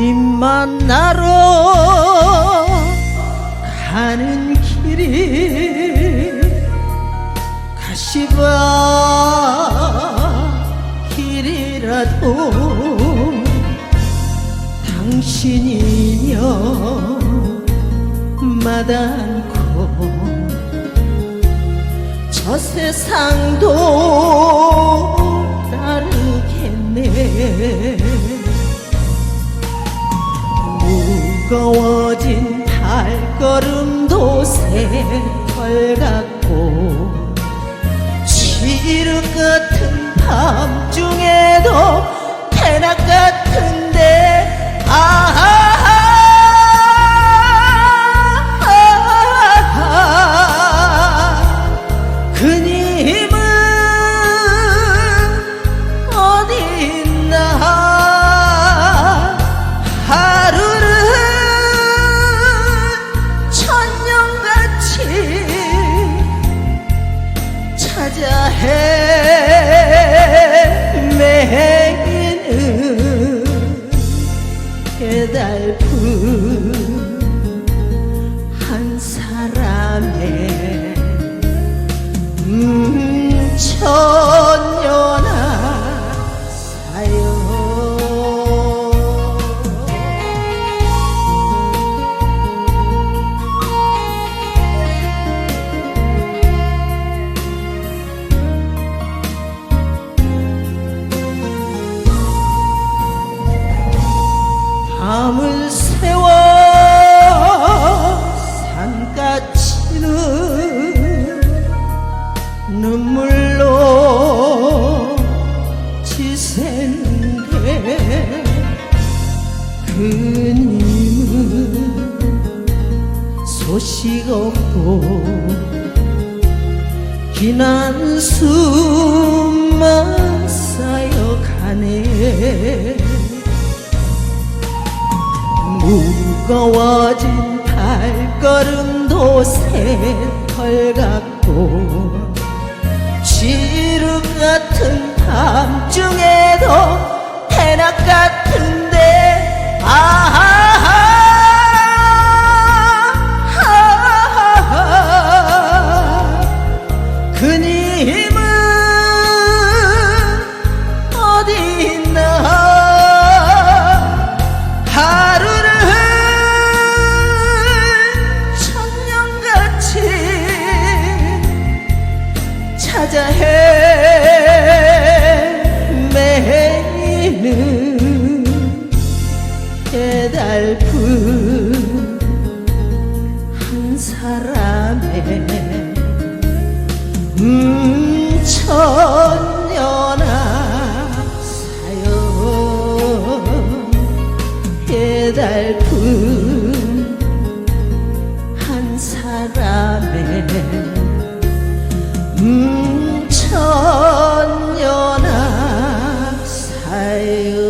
만나러 가는 길이 가시밭 길이라도 당신이면 마다않고 저 세상도 따르겠네 무거워진 발걸음도 새털 같고 지름 같은 밤중에도 대낮 같은데 아 눈물로 지샌데 그님은 소식 없고 긴 한숨만 쌓여가네. 무거워진 발걸음도 새털 같고 같은 밤중에도 대낮 같은데. 아하하하. 그님은 어디 있나? 하루를 천년같이 찾아 헤 배달픈 한 사람의 음 천년아 사연 배달픈 한 사람의 음 천년아 사연